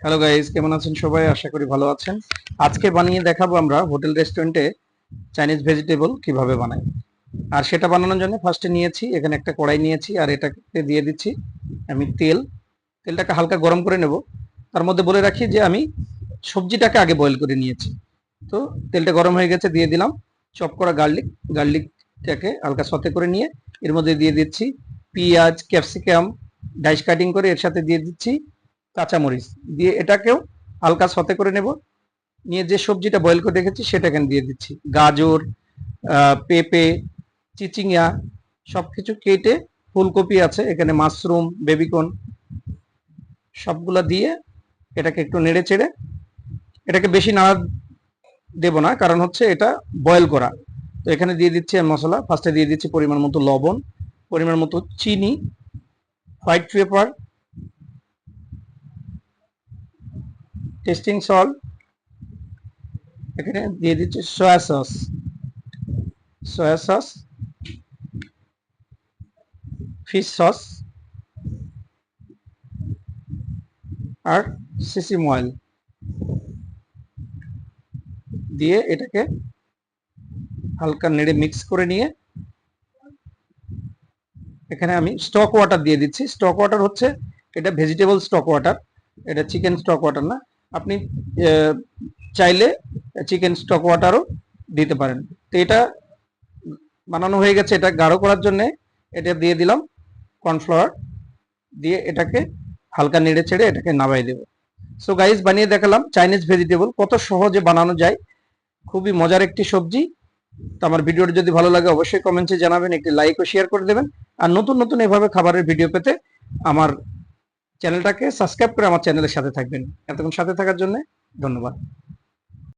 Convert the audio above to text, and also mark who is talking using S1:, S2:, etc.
S1: Hello guys কেমন আছেন সবাই? আশা করি ভালো আছেন। আজকে বানিয়ে দেখাবো আমরা হোটেল রেস্টুরেন্টে চাইনিজ ভেজিটেবল কীভাবে বানাই আর সেটা বানানোর জন্য ফার্স্টে নিয়েছি, এখানে একটা কড়াই নিয়েছি, আর এটাকে দিয়ে দিচ্ছি আমি তেল। তেলটাকে হালকা গরম করে নেব। তার মধ্যে বলে রাখি যে আমি সবজিটাকে আগে বয়েল করে নিয়েছি। তো তেলটা গরম হয়ে গেছে, দিয়ে দিলাম। চপ করা গার্লিক গার্লিকটাকে হালকা সতে করে নিয়ে এর মধ্যে দিয়ে দিচ্ছি পেঁয়াজ ক্যাপসিকাম ডাইস কাটিং করে এর সাথে দিয়ে দিচ্ছি কাঁচামরিচ দিয়ে এটাকেও হালকা সতে করে নেব। নিয়ে যে সবজিটা বয়েল করে রেখেছি সেটা এখানে দিয়ে দিচ্ছি। গাজর পেঁপে চিচিঙ্গা সবকিছু কেটে ফুলকপি আছে, এখানে মাশরুম বেবিকন সবগুলা দিয়ে এটাকে একটু নেড়ে চেড়ে, এটাকে বেশি নাড়া দেব না, কারণ হচ্ছে এটা বয়েল করা। তো এখানে দিয়ে দিচ্ছি মশলা। ফার্স্টে দিয়ে দিচ্ছি পরিমাণ মতো লবণ, পরিমাণ মতো চিনি হোয়াইট পেপার টেস্টিং সল এখানে দিয়ে দিচ্ছি soya sauce. Soya sauce, fish sauce আর সিসিম অয়েল। দিয়ে এটাকে হালকা নেড়ে মিক্স করে নিয়ে এখানে আমি স্টক ওয়াটার দিয়ে দিচ্ছি। স্টক ওয়াটার হচ্ছে এটা ভেজিটেবল স্টক ওয়াটার। এটা চিকেন স্টক ওয়াটার না। আপনি চাইলে চিকেন স্টক ওয়াটারও দিতে পারেন। তো এটা বানানো হয়ে গেছে, এটা গাঢ় করার জন্য এটা দিয়ে দিলাম কর্নফ্লাওয়ার দিয়ে এটাকে হালকা নেড়ে ছেড়ে এটাকে নামাই দেবো। সো গাইস বানিয়ে দেখালাম চাইনিজ ভেজিটেবল কত সহজে বানানো যায়। খুবই মজার একটি সবজি। তো আমার ভিডিওটি যদি ভালো লাগে, অবশ্যই কমেন্টে জানাবেন, একটি লাইক ও শেয়ার করে দেবেন। আর নতুন নতুন এভাবে খাবারের ভিডিও পেতে আমার চ্যানেলটাকে সাবস্ক্রাইব করে আমার চ্যানেলের সাথে থাকবেন। এতক্ষণ সাথে থাকার জন্য ধন্যবাদ।